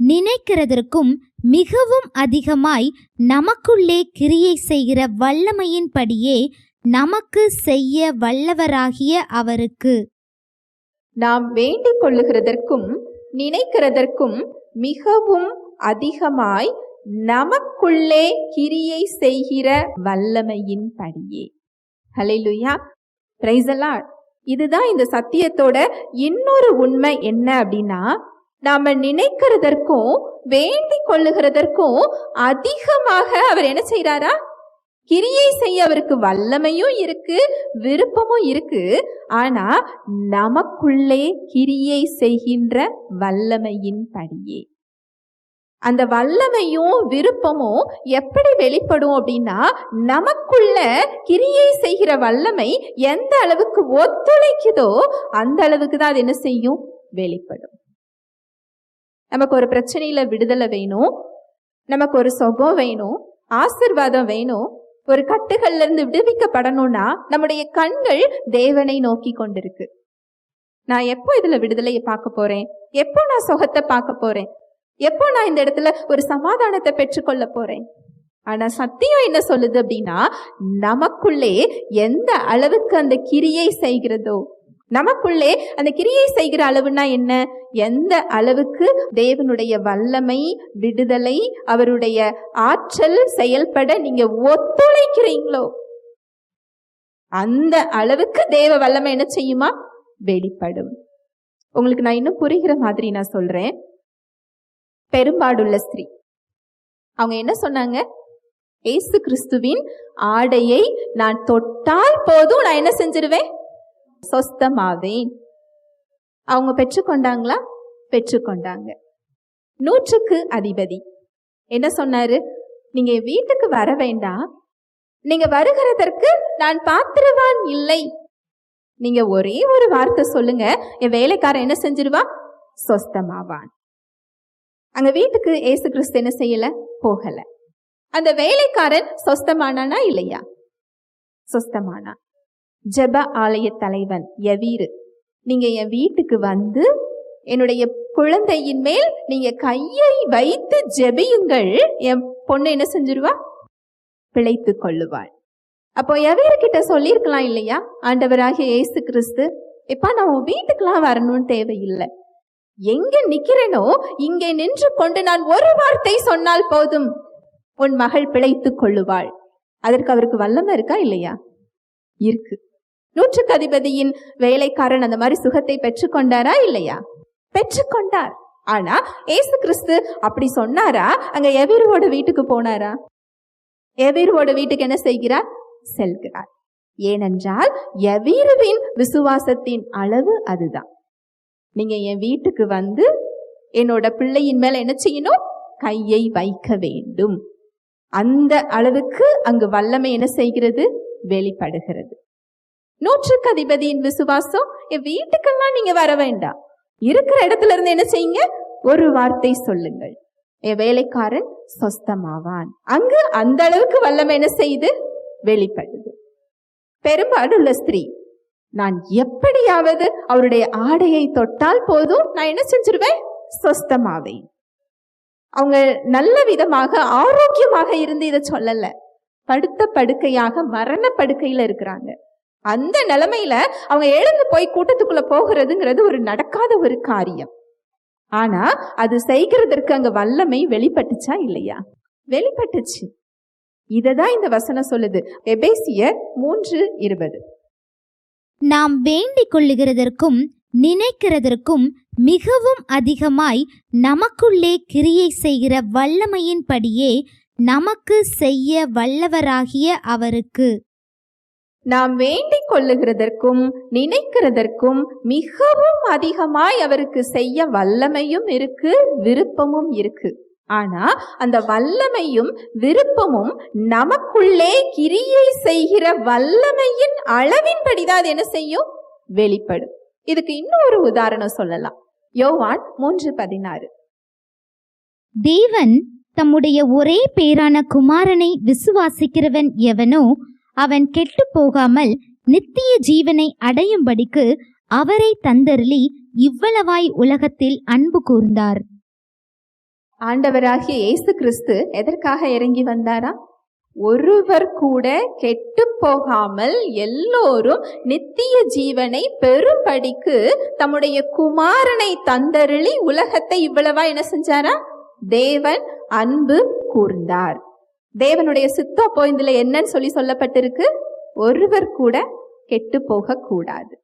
நினைக்கிறதற்கும் மிகவும் அதிகமாய் நமக்குள்ளே கிரியை செய்கிற வல்லமையின்படியே நமக்கு செய்ய வல்லவராகிய அவருக்கு. நாம் வேண்டிக் கொள்ளுகிறதற்கும் நினைக்கிறதற்கும் மிகவும் அதிகமாய் நமக்குள்ளே கிரியை செய்கிற வல்லமையின் படியே ஹalleluya பிரைஸ் இதுதான் இந்த சத்தியத்தோட இன்னொரு உண்மை என்ன அப்படின்னா நாம நினைக்கிறதற்கும் வேண்டிக் கொள்ளுகிறதற்கும் அதிகமாக அவர் என்ன செய்யறாரா கிரியை செய்ய அவருக்கு வல்லமையும் இருக்கு விருப்பமும் இருக்கு. ஆனா நமக்குள்ளே கிரியை செய்கின்ற வல்லமையின் படியே. அந்த வல்லமையும் விருப்பமும் எப்படி வெளிப்படும் அப்படின்னா நமக்குள்ள கிரியை செய்கிற வல்லமை எந்த அளவுக்கு ஒத்துழைக்குதோ அந்த அளவுக்கு தான் அது என்ன செய்யும்? வெளிப்படும். நமக்கு ஒரு பிரச்சனையில் விடுதலை வேணும். நமக்கு ஒரு சுகம் வேணும். ஆசிர்வாதம் வேணும். ஒரு கட்டுகள்ல இருந்து விடுவிக்கப்படணும்னா நம்முடைய கண்கள் தேவனை நோக்கி கொண்டிருக்கு. நான் எப்போ இதுல விடுதலையை பார்க்க போறேன்? எப்போ நான் சுகத்தை பார்க்க போறேன்? எப்போ நான் இந்த இடத்துல ஒரு சமாதானத்தை பெற்றுக்கொள்ள போறேன்? ஆனா சத்தியம் என்ன சொல்லுது அப்படின்னா நமக்குள்ளே எந்த அளவுக்கு அந்த கிரியை செய்கிறதோ நமக்குள்ளே அந்த கிரியை செய்கிற அளவுனா என்ன? எந்த அளவுக்கு தேவனுடைய வல்லமை விடுதலை அவருடைய ஆற்றல் செயல்பட நீங்க ஒத்துழைக்கிறீங்களோ? அந்த அளவுக்கு தேவ வல்லமை என்ன செய்யுமா? வெளிப்படும். உங்களுக்கு நான் இன்னும் புரிகிற மாதிரி நான் சொல்றேன். பெரும்பாடுள்ள ஸ்திரீ. அவங்க என்ன சொன்னாங்க? ஏசு கிறிஸ்துவின் ஆடையை நான் தொட்டால் போதும் நான் என்ன செஞ்சிருவேன்? சொஸ்தமாவேன். அவங்க பெற்றுக்கொண்டாங்களா? பெற்றுக்கொண்டாங்க. நூற்றுக்கு அதிபதி. என்ன சொன்னாரு? நீங்க வீட்டுக்கு வர வேண்டாம். நீங்க வருகிறதற்கு நான் பாத்திரவான் இல்லை. நீங்க ஒரே ஒரு வார்த்தை சொல்லுங்க. என் வேலைக்காரன் என்ன செஞ்சிருவா? சொஸ்தமாவான். அங்க வீட்டுக்கு ஏசு கிறிஸ்து என்ன செய்யல? போகல. அந்த வேலைக்காரன் சொஸ்தமானானா இல்லையா? சொஸ்தமானா ஜெப ஆலய தலைவன் எவீரு நீங்கள் என் வீட்டுக்கு வந்து என்னுடைய குழந்தையின் மேல் நீங்கள் கையை வைத்து ஜெபியுங்கள். என் பொண்ணு என்ன செஞ்சிருவா? பிழைத்து கொள்ளுவாள். அப்போ எவீர்கிட்ட சொல்லியிருக்கலாம் இல்லையா? ஆண்டவராகிய இயேசு கிறிஸ்து இப்ப நான் உன் வீட்டுக்கெல்லாம் வரணும்னு தேவையில்லை. எங்க நிக்கிறேனோ இங்கே நின்று கொண்டு நான் ஒரு வார்த்தை சொன்னால் போதும். உன் மகள் பிழைத்துக் கொள்ளுவாள். அதற்கு அவருக்கு வல்லமை இருக்கா இல்லையா? இருக்கு. நூற்றுக்கு அதிபதியின் வேலைக்காரன் அந்த மாதிரி சுகத்தை பெற்றுக்கொண்டாரா இல்லையா? பெற்றுக்கொண்டார். ஆனா ஏசு கிறிஸ்து அப்படி சொன்னாரா? அங்க எவீரோட வீட்டுக்கு போனாரா? எவீரோட வீட்டுக்கு என்ன செய்கிறார்? செல்கிறார். ஏனென்றால் எவீருவின் விசுவாசத்தின் அளவு அதுதான். நீங்க என் வீட்டுக்கு வந்து என்னோட பிள்ளையின் மேல என்ன செய்யணும்? கையை வைக்க வேண்டும். அந்த அளவுக்கு அங்கு வல்லமை என்ன செய்கிறது? வெளிப்படுகிறது. நூற்றுக்கு அதிபதியின் விசுவாசம் என் வீட்டுக்கெல்லாம் நீங்க வர வேண்டாம். இருக்கிற இடத்துல இருந்து என்ன செய்யுங்க? ஒரு வார்த்தை சொல்லுங்கள். என் வேலைக்காரன் சொஸ்தமாவான். அங்கு அந்த அளவுக்கு வல்லமை என்ன செய்து வெளிப்படுது. பெரும்பாடுள்ள ஸ்திரீ நான் எப்படியாவது அவருடைய ஆடையை தொட்டால் போதும் நான் என்ன செஞ்சிருவேன்? சொஸ்தமாவேன். அவங்க நல்ல விதமாக ஆரோக்கியமாக இருந்து இதை சொல்லல. படுத்த படுக்கையாக மரண படுக்கையில இருக்கிறாங்க. அந்த நிலைமையில அவங்க எழுந்து போய் கூட்டத்துக்குள்ள போகிறதுங்கிறது ஒரு நடக்காத ஒரு காரியம். ஆனா அது செய்கிறதற்கு அங்க வல்லமை வெளிப்பட்டுச்சா இல்லையா? வெளிப்பட்டுச்சு. இததான் இந்த வசனம் சொல்லுது. எபேசியர் மூன்று இருபது. நாம் வேண்டிக் கொள்ளுகிறதற்கும் நினைக்கிறதற்கும் மிகவும் அதிகமாய் நமக்குள்ளே கிரியை செய்கிற வல்லமையின்படியே நமக்கு செய்ய வல்லவராகிய அவருக்கு. நாம் வேண்டிக் கொள்ளுகிறதற்கும் நினைக்கிறதற்கும் மிகவும் அதிகமாய் அவருக்கு செய்ய வல்லமையும் இருக்கு விருப்பமும் இருக்கு. ஆனா அந்த வல்லமையும் விருப்பமும் நமக்குள்ளே கிரியை செய்கிற வல்லமையின் அளவின்படிதான் அது என்ன செய்யும்? வெளிப்படும். இதுக்கு இன்னொரு உதாரணம் சொல்லலாம். யோவான் மூன்று பதினாறு. தேவன் தம்முடைய ஒரே பேரான குமாரனை விசுவாசிக்கிறவன் எவனோ அவன் கெட்டுப் போகாமல் நித்திய ஜீவனை அடையும்படிக்கு அவரை தந்தருளி இவ்வளவாய் உலகத்தில் அன்பு கூர்ந்தார். ஆண்டவராகிய இயேசு கிறிஸ்து எதற்காக இறங்கி வந்தாரா? ஒருவர் கூட கெட்டு போகாமல் எல்லோரும் நித்திய ஜீவனை பெரும்படிக்கு தம்முடைய குமாரனை தந்தருளி உலகத்தை இவ்வளவா என்ன செஞ்சாரா? தேவன் அன்பு கூர்ந்தார். தேவனுடைய சித்தம் அப்போ இதுல என்னன்னு சொல்லி சொல்லப்பட்டிருக்கு. ஒருவர் கூட கெட்டு போக கூடாது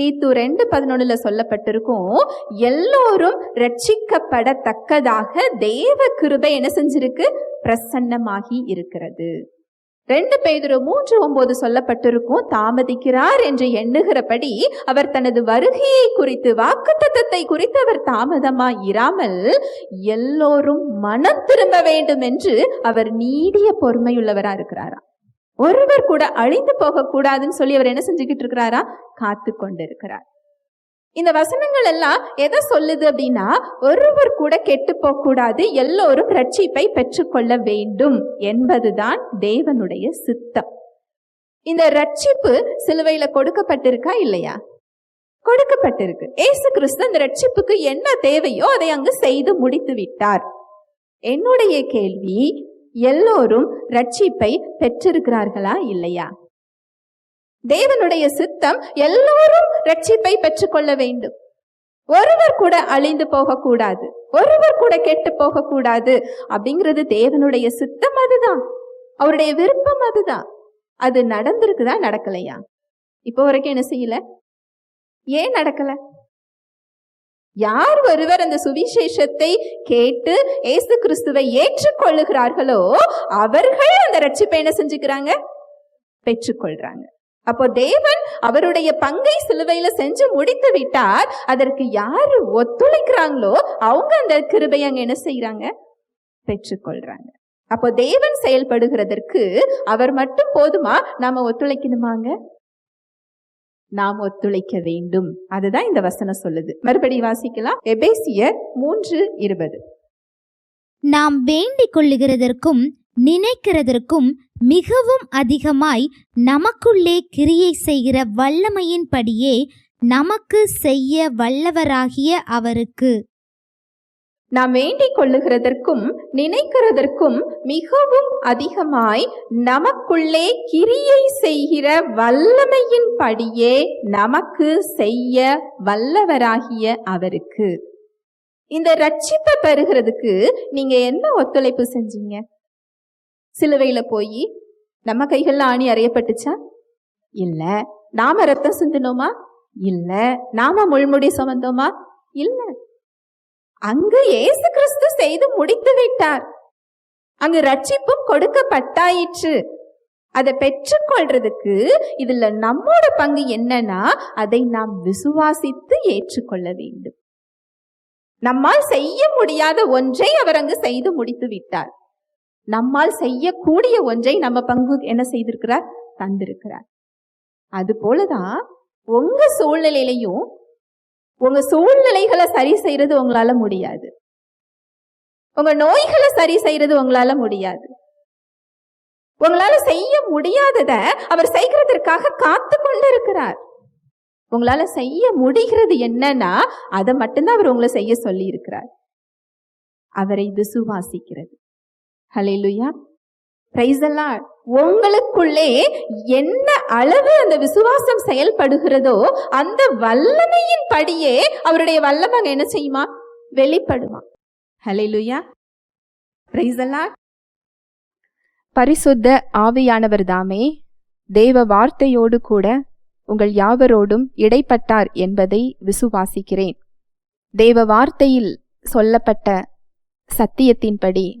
தீத்து ரெண்டு பதினொன்னுல சொல்லப்பட்டிருக்கும் எல்லோரும் ரட்சிக்கப்படத்தக்கதாக தேவ கிருபை என்ன செஞ்சிருக்கு? பிரசன்னமாகி இருக்கிறது. ரெண்டு பேதரும் மூன்று ஒன்பது சொல்லப்பட்டிருக்கும் தாமதிக்கிறார் என்று எண்ணுகிறபடி அவர் தனது வருகையை குறித்து வாக்குத்தத்தை குறித்து அவர் தாமதமா இராமல் எல்லோரும் மனம் திரும்ப வேண்டும் என்று அவர் நீடிய பொறுமையுள்ளவரா இருக்கிறாரா? ஒருவர் கூட அழிந்து போகக்கூடாதுன்னு சொல்லி அவர் என்ன செஞ்சுக்கிட்டு இருக்கிறாரா? காத்து கொண்டிருக்கிறார் இந்த வசனங்கள் எல்லாம் எதை சொல்லுது அப்படின்னா ஒருவர் கூட கெட்டு போகக்கூடாது எல்லோரும் ரட்சிப்பை பெற்றுக்கொள்ள வேண்டும் என்பதுதான் தேவனுடைய சித்தம். இந்த ரட்சிப்பு சிலுவையில கொடுக்கப்பட்டிருக்கா இல்லையா? கொடுக்கப்பட்டிருக்கு. ஏசு கிறிஸ்து அந்த ரட்சிப்புக்கு என்ன தேவையோ அதை அங்கு செய்து முடித்து விட்டார். என்னுடைய கேள்வி எல்லோரும் ரட்சிப்பை பெற்றிருக்கிறார்களா இல்லையா? தேவனுடைய சித்தம் எல்லோரும் ரட்சிப்பை பெற்றுக்கொள்ள வேண்டும். ஒருவர் கூட அழிந்து போகக்கூடாது. ஒருவர் கூட கெட்டு போகக்கூடாது. அப்படிங்கிறது தேவனுடைய சித்தம் அதுதான். அவருடைய விருப்பம் அதுதான். அது நடந்திருக்குதா நடக்கலையா? இப்போ வரைக்கும் என்ன செய்யல? ஏன் நடக்கல? யார் ஒருவர் அந்த சுவிசேஷத்தை கேட்டு ஏசு கிறிஸ்துவை ஏற்றுக்கொள்ளுகிறார்களோ அவர்கள் அந்த ரட்சிப்பை என்ன செஞ்சுக்கிறாங்க? பெற்றுக்கொள்றாங்க. அப்போ தேவன் அவருடைய பங்கை சிலுவையில செஞ்சு முடித்து விட்டார். அதற்கு யாரு ஒத்துழைக்கிறாங்களோ அவங்க அந்த கிருபை அங்க என்ன செய்யறாங்க பெற்றுக்கொள்றாங்க. அப்போ தேவன் செயல்படுகிறதற்கு அவர் மட்டும் போதுமா? நாம ஒத்துழைக்கணுமாங்க? நாம் ஒத்துழைக்க வேண்டும். அதுதான் இந்த வசனம் சொல்லுது. மறுபடி வாசிக்கலாம். எபேசியர் மூன்று இருபது. நாம் வேண்டிக் கொள்ளுகிறதற்கும் நினைக்கிறதற்கும் மிகவும் அதிகமாய் நமக்குள்ளே கிரியை செய்கிற வல்லமையின்படியே நமக்கு செய்ய வல்லவராகிய அவருக்கு. நாம் வேண்டிக் கொள்ளுகிறதற்கும் நினைக்கிறதற்கும் மிகவும் அதிகமாய் நமக்குள்ளே கிரியை செய்கிற வல்லமையின் படியே நமக்கு செய்ய வல்லவராகிய அவருக்கு. இந்த ரட்சிப்பை பெறுகிறதுக்கு நீங்க என்ன ஒத்துழைப்பு செஞ்சீங்க? சிலுவையில் போய் நம்ம கைகளில் ஆணி அறையப்பட்டுச்சா? இல்லை. நாம ரத்தம் சிந்தினோமா? இல்லை. நாம முள்முடி சுமந்தோமா? இல்லை. அங்கு இயேசு கிறிஸ்து செய்து முடித்து விட்டார். அங்கு ரட்சிப்பும் கொடுக்கப்பட்டாயிற்று. அதை பெற்றுக்கொள்றதுக்கு இதுல நம்மோட பங்கு என்னன்னா அதை நாம் விசுவாசித்து ஏற்றுக்கொள்ள வேண்டும். நம்மால் செய்ய முடியாத ஒன்றை அவர் அங்கு செய்து முடித்து விட்டார். நம்மால் செய்யக்கூடிய ஒன்றை நம்ம பங்கு என்ன செய்திருக்கிறார்? தந்திருக்கிறார். அது போலதான் உங்க சூழ்நிலையிலையும் உங்க சூழ்நிலைகளை சரி செய்யறது உங்களால முடியாது. உங்க நோய்களை சரி செய்யறது உங்களால முடியாது. உங்களால செய்ய முடியாதத அவர் செய்கிறதற்காக காத்து கொண்டு இருக்கிறார் உங்களால செய்ய முடிகிறது என்னன்னா அதை மட்டும்தான் அவர் உங்களை செய்ய சொல்லி இருக்கிறார் அவரை விசுவாசிக்கிறது. ஹலே லுயா பிரைஸ் உங்களுக்குள்ளே என்ன அளவு அந்த விசுவாசம் செயல்படுகிறதோ அந்த வல்லமையின் படியே அவருடைய வல்லமை என்ன செய்யுமா? வெளிப்படுவான் ஹலே லுயா பிரைஸ் பரிசுத்த ஆவியானவர் தாமே தேவ வார்த்தையோடு கூட உங்கள் யாவரோடும் இடைப்பட்டார் என்பதை விசுவாசிக்கிறேன். தேவ வார்த்தையில் சொல்லப்பட்ட சத்தியத்தின்படி